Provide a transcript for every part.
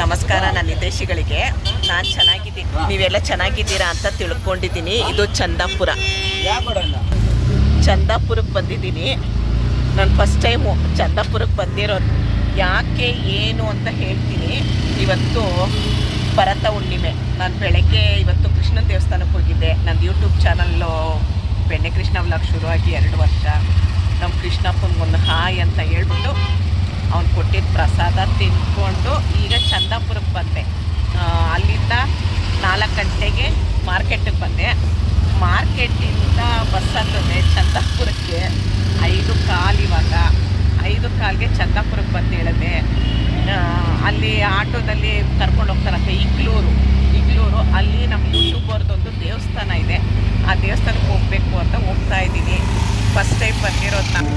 ನಮಸ್ಕಾರ ನನ್ನ ಹಿತೈಷಿಗಳಿಗೆ ನಾನು ಚೆನ್ನಾಗಿದ್ದೀನಿ. ನೀವೆಲ್ಲ ಚೆನ್ನಾಗಿದ್ದೀರಾ ಅಂತ ತಿಳ್ಕೊಂಡಿದ್ದೀನಿ. ಇದು ಚಂದಾಪುರ. ಚಂದಾಪುರಕ್ಕೆ ಬಂದಿದ್ದೀನಿ. ನಾನು ಫಸ್ಟ್ ಟೈಮು ಚಂದಾಪುರಕ್ಕೆ ಬಂದಿರೋದು ಯಾಕೆ ಏನು ಅಂತ ಹೇಳ್ತೀನಿ. ಇವತ್ತು ಭರತ ಹುಣ್ಣಿಮೆ. ನಾನು ಬೆಳಗ್ಗೆ ಇವತ್ತು ಕೃಷ್ಣನ ದೇವಸ್ಥಾನಕ್ಕೆ ಹೋಗಿದ್ದೆ. ನನ್ನ ಯೂಟ್ಯೂಬ್ ಚಾನಲ್ಲು ಬೆಣ್ಣೆ ಕೃಷ್ಣ ವ್ಲಾಗ್ ಶುರುವಾಗಿ ಎರಡು ವರ್ಷ. ನಮ್ಮ ಕೃಷ್ಣಪ್ಪನಿಗೊಂದು ಹಾಯ್ ಅಂತ ಹೇಳ್ಬಿಟ್ಟು ಅವ್ನು ಕೊಟ್ಟಿದ್ದ ಪ್ರಸಾದ ತಿಂದ್ಕೊಂಡು ಈಗ ಚಂದಾಪುರಕ್ಕೆ ಬಂದೆ. ಅಲ್ಲಿಂದ ನಾಲ್ಕು ಗಂಟೆಗೆ ಮಾರ್ಕೆಟಿಗೆ ಬಂದೆ. ಮಾರ್ಕೆಟಿಂದ ಬಸ್ ಹತ್ತದೆ ಚಂದಾಪುರಕ್ಕೆ. ಐದು ಕಾಲು ಇವಾಗ. ಐದು ಕಾಲಿಗೆ ಚಂದಾಪುರಕ್ಕೆ ಬಂದು ಹೇಳಿದೆ. ಅಲ್ಲಿ ಆಟೋದಲ್ಲಿ ಕರ್ಕೊಂಡು ಹೋಗ್ತಾರಂತೆ ಇಗ್ಲೂರು ಇಗ್ಲೂರು ಅಲ್ಲಿ ನಮ್ಮ ಯೂಟ್ಯೂಬರ್ದೊಂದು ದೇವಸ್ಥಾನ ಇದೆ. ಆ ದೇವಸ್ಥಾನಕ್ಕೆ ಹೋಗಬೇಕು ಅಂತ ಹೋಗ್ತಾ ಇದ್ದೀನಿ. ಫಸ್ಟ್ ಟೈಮ್ ಬಂದಿರೋದು ನಾನು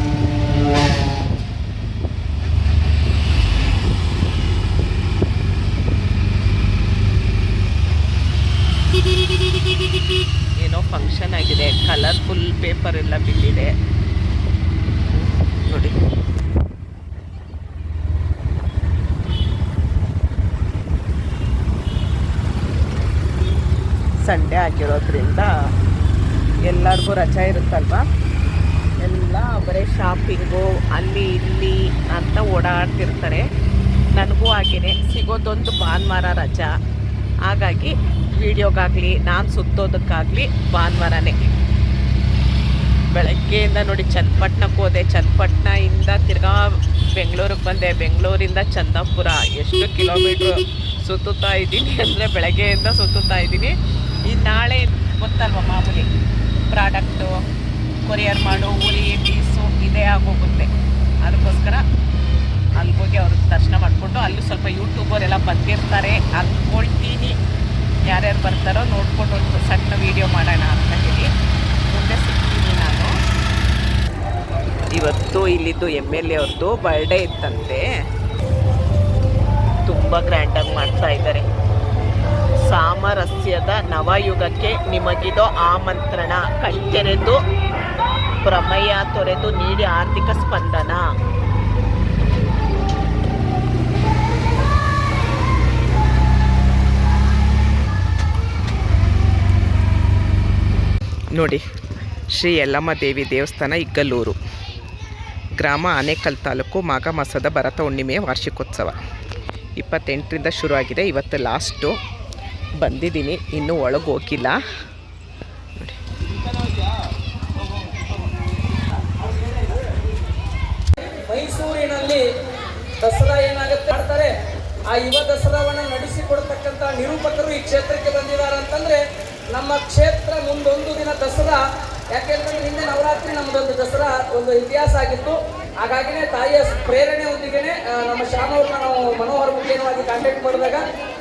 ಏನೋ ಫಂಕ್ಷನ್ ಆಗಿದೆ. ಕಲರ್ಫುಲ್ ಪೇಪರ್ ಎಲ್ಲ ಬಿದ್ದಿದೆ. ನೋಡಿ. ಸಂಡೇ ಆಗಿರೋದ್ರಿಂದ ಎಲ್ಲರಿಗೂ ರಜಾ ಇರುತ್ತಲ್ವ? ಎಲ್ಲ ಬರೀ ಶಾಪಿಂಗು ಅಲ್ಲಿ ಇಲ್ಲಿ ಅಂತ ಓಡಾಡ್ತಿರ್ತಾರೆ. ನನಗೂ ಹಾಗೇನೆ. ಸಿಗೋದೊಂದು ಭಾನುವಾರ ರಜಾ. ಹಾಗಾಗಿ ವೀಡಿಯೋಗಾಗಲಿ, ನಾನು ಸುತ್ತೋದಕ್ಕಾಗಲಿ ಭಾನುವಾರನೇ. ಬೆಳಗ್ಗೆಯಿಂದ ನೋಡಿ ಚನ್ನಪಟ್ಟಣಕ್ಕೆ ಹೋದೆ. ಚನ್ನಪಟ್ಟಣದಿಂದ ತಿರ್ಗಾ ಬೆಂಗಳೂರಿಗೆ ಬಂದೆ. ಬೆಂಗಳೂರಿಂದ ಚಂದಾಪುರ. ಎಷ್ಟು ಕಿಲೋಮೀಟ್ರ್ ಸುತ್ತುತ್ತಾ ಇದ್ದೀನಿ ಅಂದರೆ ಬೆಳಗ್ಗೆಯಿಂದ ಸುತ್ತುತ್ತಾ ಇದ್ದೀನಿ. ಈ ನಾಳೆ ಗೊತ್ತಲ್ವ ಮಾಮೂಲಿ? ಪ್ರಾಡಕ್ಟು, ಕೊರಿಯರ್ ಮಾಡು ಊರಿ ಪೀಸು ಇದೇ ಆಗೋಗುತ್ತೆ. ಅದಕ್ಕೋಸ್ಕರ ಅಲ್ಲಿ ಹೋಗಿ ಅವ್ರಿಗೆ ದರ್ಶನ ಮಾಡಿಕೊಂಡು, ಅಲ್ಲೂ ಸ್ವಲ್ಪ ಯೂಟ್ಯೂಬರ್ ಬಂದಿರ್ತಾರೆ. ಅಂದ್ಕೊಳ್ತೀನಿ ಯಾರ್ಯಾರು ಬರ್ತಾರೋ ನೋಡ್ಕೊಂಡು ಒಂದು ಸಣ್ಣ ವೀಡಿಯೋ ಮಾಡೋಣ ಅಂತ ಹೇಳಿ. ಮುಂದೆ ಸಿಗ್ತೀನಿ ನಾನು. ಇವತ್ತು ಇಲ್ಲಿದ್ದು ಎಂ ಎಲ್ ಎ ಅವ್ರದ್ದು ಬರ್ಡೇ ಇತ್ತಂತೆ. ತುಂಬ ಗ್ರ್ಯಾಂಡಾಗಿ ಮಾಡ್ತಾ ಇದ್ದಾರೆ. ಸಾಮರಸ್ಯದ ನವಯುಗಕ್ಕೆ ನಿಮಗಿದೋ ಆಮಂತ್ರಣ. ಕಣ್ತೆರೆದು ಪ್ರಮೇಯ ತೊರೆದು ನೀಡಿ ಆರ್ಥಿಕ ಸ್ಪಂದನ. ನೋಡಿ, ಶ್ರೀ ಯಲ್ಲಮ್ಮ ದೇವಿ ದೇವಸ್ಥಾನ, ಇಗ್ಗಲ್ಲೂರು. ಗ್ರಾಮ ಆನೇಕಲ್ ತಾಲೂಕು ಮಾಘ ಮಾಸದ ಭರತ ಹುಣ್ಣಿಮೆಯ ವಾರ್ಷಿಕೋತ್ಸವ. ಇಪ್ಪತ್ತೆಂಟರಿಂದ ಶುರುವಾಗಿದೆ. ಇವತ್ತು ಲಾಸ್ಟು. ಬಂದಿದ್ದೀನಿ. ಇನ್ನೂ ಒಳಗೆ ಹೋಗಿಲ್ಲ ನೋಡಿ. ಮೈಸೂರಿನಲ್ಲಿ ದಸರಾ ಏನಾಗುತ್ತೆ ಮಾಡ್ತಾರೆ? ಆ ಯುವ ದಸರಾವನ್ನ ನಡೆಸಿಕೊಡ್ತಕ್ಕಂಥ ನಿರೂಪಕರು ಈ ಕ್ಷೇತ್ರಕ್ಕೆ ಬಂದಿದ್ದಾರೆ ಅಂತಂದ್ರೆ ನಮ್ಮ ಕ್ಷೇತ್ರ ಮುಂದೊಂದು ದಿನ ದಸರಾ. ಯಾಕೆಂದ್ರೆ ಹಿಂದೆ ನವರಾತ್ರಿ ನಮ್ಮದೊಂದು ದಸರಾ ಒಂದು ಇತಿಹಾಸ ಆಗಿತ್ತು. ಹಾಗಾಗಿನೇ ತಾಯಿಯ ಪ್ರೇರಣೆಯೊಂದಿಗೆನೆ ನಮ್ಮ ಶ್ಯಾಮ್ ಅವ್ರನ್ನ ನಾವು ಮನೋಹರ ಮುಖೇನವಾಗಿ ಕಾಂಟ್ಯಾಕ್ಟ್ ಮಾಡಿದಾಗ,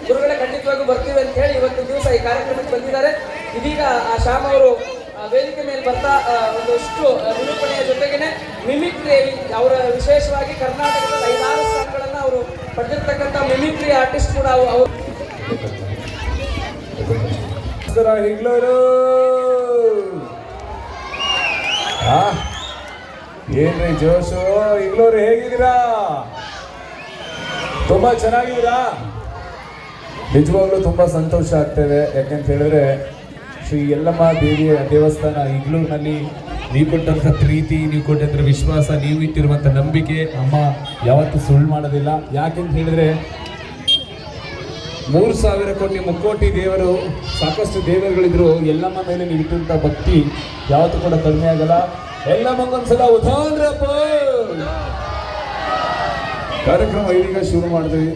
ಗುರುಗಳೇ ಖಂಡಿತವಾಗಿ ಬರ್ತೀವಿ ಅಂತ ಹೇಳಿ ಇವತ್ತು ದಿವಸ ಈ ಕಾರ್ಯಕ್ರಮಕ್ಕೆ ಬಂದಿದ್ದಾರೆ. ಇದೀಗ, ಆ, ಶ್ಯಾಮ್ ಅವರು ವೇದಿಕೆ ಮೇಲೆ ಬರ್ತಾ ಒಂದಷ್ಟು ನಿರೂಪಣೆಯ ಜೊತೆಗೇನೆ ಮಿಮಿಕ್ರಿ ಅವರ ವಿಶೇಷವಾಗಿ ಕರ್ನಾಟಕದ ಐದಾರು ಸ್ಥಾನಗಳನ್ನು ಅವರು ಪಡೆದಿರ್ತಕ್ಕಂಥ ಮಿಮಿಕ್ರಿ ಆರ್ಟಿಸ್ಟ್ ಕೂಡ ಅವು- ಅವರು ನಮಸ್ಕಾರ ಹಿಗ್ಲೂರು ಏನ್ರಿ ಜೋಶು, ಹಿಗ್ಲೂರು ಹೇಗಿದ್ದೀರಾ? ತುಂಬಾ ಚೆನ್ನಾಗಿದ್ದೀರಾ? ನಿಜವಾಗ್ಲೂ ತುಂಬಾ ಸಂತೋಷ ಆಗ್ತೇವೆ. ಯಾಕೆಂತ ಹೇಳಿದ್ರೆ, ಶ್ರೀ ಯಲ್ಲಮ್ಮ ದೇವಿಯ ದೇವಸ್ಥಾನ ಇಗ್ಲೂರಿನಲ್ಲಿ ನೀವು ಕೊಟ್ಟಂತ ಪ್ರೀತಿ, ನೀವು ಕೊಟ್ಟಂತ ವಿಶ್ವಾಸ, ನೀವು ಇಟ್ಟಿರುವಂತ ನಂಬಿಕೆ, ಅಮ್ಮ ಯಾವತ್ತೂ ಸುಳ್ಳು ಮಾಡೋದಿಲ್ಲ. ಯಾಕೆಂತ ಹೇಳಿದ್ರೆ ಮೂರು ಸಾವಿರ ಕೋಟಿ ಮುಕ್ಕೋಟಿ ದೇವರು, ಸಾಕಷ್ಟು ದೇವರುಗಳಿದ್ರು, ಎಲ್ಲಮ್ಮ ಮೇಲೆ ನೀವು ಭಕ್ತಿ ಯಾವತ್ತೂ ಕೂಡ ಕಡಿಮೆ ಆಗಲ್ಲ. ಎಲ್ಲಮ್ಮಗೊಂದ್ಸಲ ಉದಾಹರಣಪ್ಪ ಕಾರ್ಯಕ್ರಮ ಇದೀಗ ಶುರು ಮಾಡಿದ್ವಿ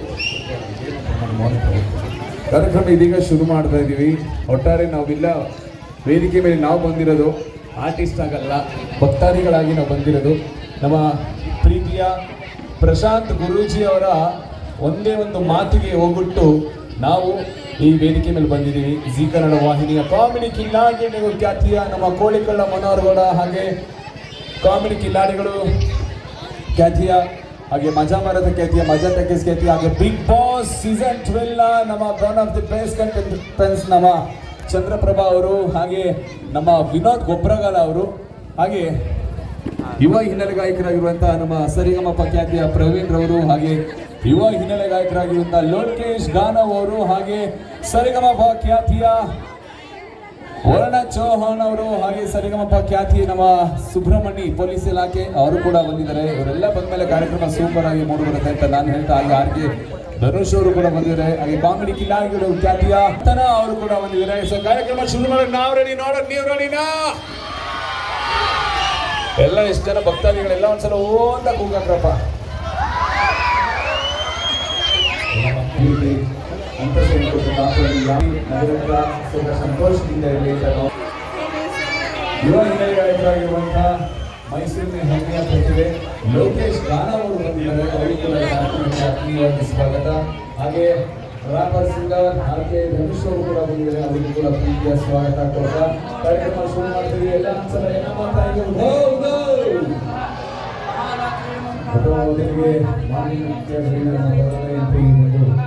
ಕಾರ್ಯಕ್ರಮ ಇದೀಗ ಶುರು ಮಾಡ್ತಾ ಇದ್ದೀವಿ ಒಟ್ಟಾರೆ ನಾವಿಲ್ಲ, ವೇದಿಕೆ ಮೇಲೆ ನಾವು ಬಂದಿರೋದು ಆರ್ಟಿಸ್ಟ್ ಆಗಲ್ಲ, ಭಕ್ತಾದಿಗಳಾಗಿ ನಾವು ಬಂದಿರೋದು. ನಮ್ಮ ಪ್ರೀತಿಯ ಪ್ರಶಾಂತ್ ಗುರೂಜಿ ಅವರ ಒಂದೇ ಒಂದು ಮಾತಿಗೆ ಹೋಗ್ಬಿಟ್ಟು ನಾವು ಈ ವೇದಿಕೆ ಮೇಲೆ ಬಂದಿದ್ದೀವಿ. ಜಿ ಕನ್ನಡ ವಾಹಿನಿಯ ಕಾಮಿಡಿ ಕಿಲ್ಲಾಡಿ ನೀವು ಖ್ಯಾತಿಯ ನಮ್ಮ ಕೋಳಿಕಳ್ಳ ಮನೋಹರಗೌಡ ಹಾಗೆ ಕಾಮಿಡಿ ಕಿಲ್ಲಾಡಿಗಳು ಖ್ಯಾತಿಯ ಹಾಗೆ ಮಜಾ ಮರದ ಖ್ಯಾತಿಯ, ಮಜಾ ಟೆಕೆಸ್ ಖ್ಯಾತಿಯ, ಹಾಗೆ ಬಿಗ್ ಬಾಸ್ ಸೀಸನ್ ಟ್ವೆಲ್ ನಮ್ಮ one of the best contestants ನಮ್ಮ ಚಂದ್ರಪ್ರಭಾ ಅವರು ಹಾಗೆ ನಮ್ಮ ವಿನೋದ್ ಗೊಬ್ರಗಾಲ ಅವರು ಹಾಗೆ ಯುವ ಹಿನ್ನೆಲೆ ಗಾಯಕರಾಗಿರುವಂತಹ ನಮ್ಮ ಸರಿಗಮಪ ಖ್ಯಾತಿಯ ಪ್ರವೀಣ್ ರವರು ಹಾಗೆ ಯುವ ಹಿನ್ನೆಲೆ ಗಾಯಕರಾಗಿರುವಂತಹ ಲೋಕೇಶ್ ಗಾನವ್ ಅವರು ಹಾಗೆ ಸರಿಗಮಪ ಖ್ಯಾತಿಯ ವರ್ಣ ಚೌಹಾಣ್ ಅವರು ಹಾಗೆ ಸರಿಗಮಪ ಖ್ಯಾತಿ ನಮ್ಮ ಸುಬ್ರಹ್ಮಣ್ಯ ಪೊಲೀಸ್ ಇಲಾಖೆ ಅವರು ಕೂಡ ಬಂದಿದ್ದಾರೆ. ಇವರೆಲ್ಲ ಬಂದ್ಮೇಲೆ ಕಾರ್ಯಕ್ರಮ ಸೂಪರ್ ಆಗಿ ಮೂಡಿ ಅಂತ ನಾನು ಹೇಳ್ತಾ ಹಾಗೆ ಆರ್ಗೆ ಧನುಷ್ ಅವರು ಕೂಡ ಬಂದಿದ್ದಾರೆ. ಹಾಗೆ ಕಾಮಿಡಿ ಕಿಲಾಡಿಗಳು ಖ್ಯಾತಿಯ ತನ ಅವರು ಕೂಡ ಬಂದಿದ್ದಾರೆ. ಸೊ ಕಾರ್ಯಕ್ರಮ ಶುರು ಮಾಡೋಣ. ನಾವು ರೆಡಿ ನೋಡೋಣ. ನೀವು ರೆಡಿನಾ ಎಲ್ಲ ಎಷ್ಟು ಜನ ಭಕ್ತಾದಿಗಳೆಲ್ಲ ಒಂದ್ಸಲ ಅಂತ ಕೂಗಾಕ್ರಪ್ಪ. ಸಂತೋಷದಿಂದ ಇರಲಿ ಯುವ ಹಿನ್ನೆಲೆ ಗಾಯಕರಾಗಿರುವಂತಹ ಮೈಸೂರಿನ ಹೆಮ್ಮೆಯ ಪ್ರತಿಭೆ ಲೋಕೇಶ್ ಗಾನವ್ ಅವರು ಬಂದಿದ್ದಾರೆ. ಅವರಿಗೆ ಕೂಡ ಸ್ವಾಗತ. ಹಾಗೆ ರಾಪರ್ ಸಿಂಗರ್ ಹಾಗೆ ಧನುಷ್ ಅವರು ಕೂಡ ಬಂದಿದ್ದಾರೆ. ಅವರಿಗೆ ಕೂಡ ಪ್ರೀತಿಯ ಸ್ವಾಗತ ಕೊಡ್ತಾ ಕಾರ್ಯಕ್ರಮ ಶುರು ಮಾಡ್ತೀವಿ. ಎಲ್ಲ ಒಂದ್ಸಲ ಏನ ಮಾಡ್ತಾ ಇದ್ದೀವಿ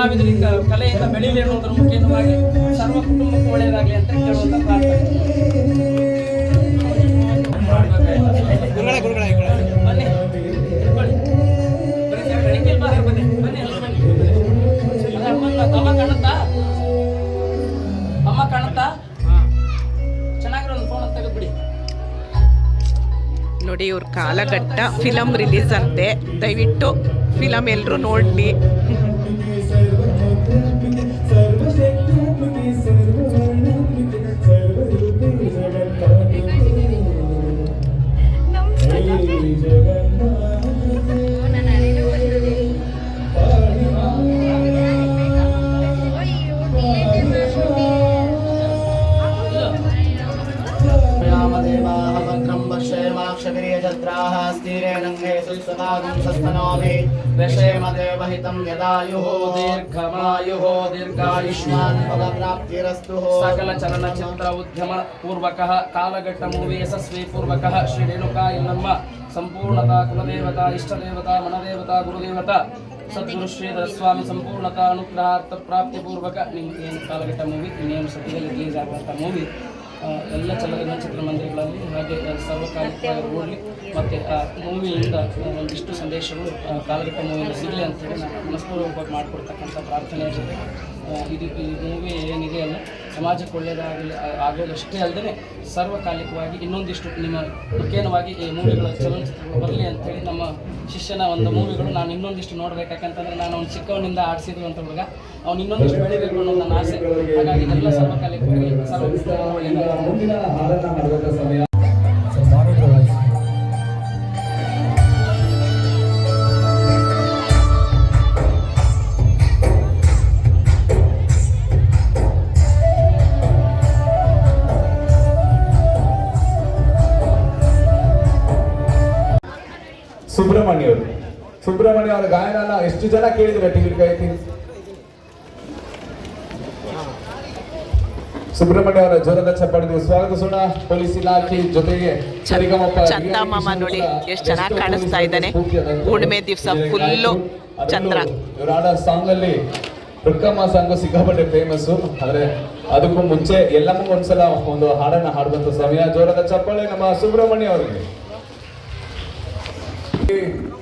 ಹಾಗೆ ಎಲ್ಲ ಕಲಾವಿದರು ಈಗ ಕಲೆಯಿಂದ ಬೆಳೀಲಿ ಅನ್ನೋದ್ರ ಮುಖ್ಯವಾಗಿ ಸರ್ವ ಕುಟುಂಬಕ್ಕೂ ಒಳ್ಳೆಯದಾಗಲಿ ಅಂತ ಕೇಳುವಂಥ ಚೆನ್ನಾಗಿರೋ ಒಂದು ಫೋನ್ ನೋಡಿ, ಇವ್ರ ಕಾಲಘಟ್ಟ ಫಿಲಮ್ ರಿಲೀಸ್ ಅಂತೆ. ದಯವಿಟ್ಟು ಫಿಲಮ್ ಎಲ್ಲರೂ ನೋಡಲಿ. ಸಕಲ ಚಲನಚಿತ್ರ ಉದ್ಯಮ ಪೂರ್ವಕ ಕಾಲಘಟ್ಟ ಮೂವಿ ಯಶಸ್ವಿ ಪೂರ್ವಕ ಶ್ರೀ ರೇಣುಕಾ ಇಲ್ಲಮ್ಮ ಸಂಪೂರ್ಣತಾ ಕುಲದೇವತಾ ಇಷ್ಟದೇವತಾ ಮನದೇವತಾ ಗುರುದೇವತಾ ಸದ್ಗುರು ಶ್ರೀಧರ ಸ್ವಾಮಿ ಸಂಪೂರ್ಣತಾ ಅನುಗ್ರಹಾರ್ಥ ಪ್ರಾಪ್ತಿ ಪೂರ್ವಕ ನಿಮ್ಮ ಏನು ಕಾಲಘಟ್ಟ ಮೂವಿ ಇನ್ನೇನು ಸದ್ಯದಲ್ಲಿ ರಿಲೀಸ್ ಆಗುವಂಥ ಮೂವಿ ಎಲ್ಲ ಚಲನಚಿತ್ರ ಮಂದಿರಗಳಲ್ಲಿ ಹಾಗೆ ಸರ್ವಕಾಲಿಕವಾಗಿ ಓಡಲಿ ಮತ್ತು, ಆ, ಮೂವಿಯಿಂದ ಒಂದಿಷ್ಟು ಸಂದೇಶಗಳು ಕಾಲಘಟ್ಟ ಮೂವಿಯಿಂದ ಸಿಗಲಿ ಅಂತೇಳಿ ನಾನು ಮನಸ್ಪೂರ್ವಕವಾಗಿ ಮಾಡಿಕೊಡ್ತಕ್ಕಂಥ ಪ್ರಾರ್ಥನೆ ಇದು ಈ ಮೂವಿ ಏನಿದೆ ಅಲ್ಲ ಸಮಾಜಕ್ಕೆ ಒಳ್ಳೆಯದಾಗಲಿ ಆಗೋದಷ್ಟೇ ಅಲ್ಲದೆ ಸರ್ವಕಾಲಿಕವಾಗಿ ಇನ್ನೊಂದಿಷ್ಟು ನಿಮ್ಮ ಮುಖ್ಯವಾಗಿ ಈ ಮೂವಿಗಳ ಚಲನಚಿತ್ರಗಳು ಬರಲಿ ಅಂತೇಳಿ ನಮ್ಮ ಶಿಷ್ಯನ ಒಂದು ಮೂವಿಗಳು ನಾನು ಇನ್ನೊಂದಿಷ್ಟು ನೋಡ್ಬೇಕು ಯಾಕಂತಂದ್ರೆ ನಾನು ಅವ್ನು ಚಿಕ್ಕವನಿಂದ ಆಡಿಸಿದ್ರು ಅಂತ ಹುಡುಗ. ಅವ್ನು ಇನ್ನೊಂದಿಷ್ಟು ಬೆಳಿಬೇಕು ಅನ್ನೋ ನನ್ನ ಆಸೆ. ಹಾಗಾಗಿ ಎಲ್ಲ ಸರ್ವಕಾಲಿಕವಾಗಿ, ಸರ್ವ ಅವರ ಗಾಯನ ಎಷ್ಟು ಜನ ಕೇಳಿದ್ರೆ ಟಿಕೆಟ್ ಕಾಯ್ತಿ ಸುಬ್ರಹ್ಮಣ್ಯ ಅವರ ಜ್ವರದ ಚಪ್ಪಾಳೆ ಸ್ವಾಗತಿಸೋಣ ಪೊಲೀಸ್ ಇಲಾಖೆ ಜೊತೆಗೆ ಚಂದಮ್ಮ ಚಂದಮಾಮ ನೋಡಿ ಎಷ್ಟು ಚೆನ್ನಾಗಿ ಕಾಣಿಸ್ತಾ ಇದ್ದಾನೆ. ಹುಣ್ಣಿಮೆ ದಿವಸ ಫುಲ್ಲು ಚಂದ್ರ. ಇವರ ಆಡೋ ಸಾಂಗ್ ಅಲ್ಲಿ ರುಕ್ಕಮ್ಮ ಸಾಂಗ್ ಸಿಕ್ಕಾಪಟ್ಟೆ ಫೇಮಸ್ ಆದ್ರೆ ಅದಕ್ಕೂ ಮುಂಚೆ ಎಲ್ಲಮ್ಮಗೂ ಒಂದ್ಸಲ ಒಂದು ಹಾಡನ್ನ ಹಾಡುವಂತ ಸಮಯ. ಜೋರದ ಚಪ್ಪಾಳೆ ನಮ್ಮ ಸುಬ್ರಹ್ಮಣ್ಯ ಅವರಿಗೆ.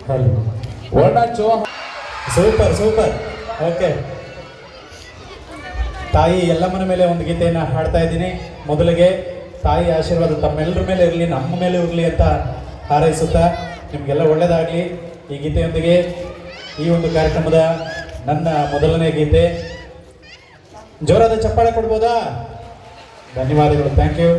ವರ್ಣ ಚೌಹಾಣ್ ಸೂಪರ್ ಸೂಪರ್ ಓಕೆ ತಾಯಿ ಎಲ್ಲಮ್ಮನ ಮೇಲೆ ಒಂದು ಗೀತೆಯನ್ನು ಹಾಡ್ತಾ ಇದ್ದೀನಿ. ಮೊದಲಿಗೆ ತಾಯಿ ಆಶೀರ್ವಾದ ತಮ್ಮೆಲ್ಲರ ಮೇಲೆ ಇರಲಿ, ನಮ್ಮ ಮೇಲೆ ಇರಲಿ ಅಂತ ಹಾರೈಸುತ್ತಾ ನಿಮಗೆಲ್ಲ ಒಳ್ಳೆಯದಾಗಲಿ ಈ ಗೀತೆಯೊಂದಿಗೆ ಈ ಒಂದು ಕಾರ್ಯಕ್ರಮದ ನನ್ನ ಮೊದಲನೇ ಗೀತೆ. ಜೋರಾದ ಚಪ್ಪಾಳೆ ಕೊಡ್ಬೋದಾ? ಧನ್ಯವಾದಗಳು. Thank you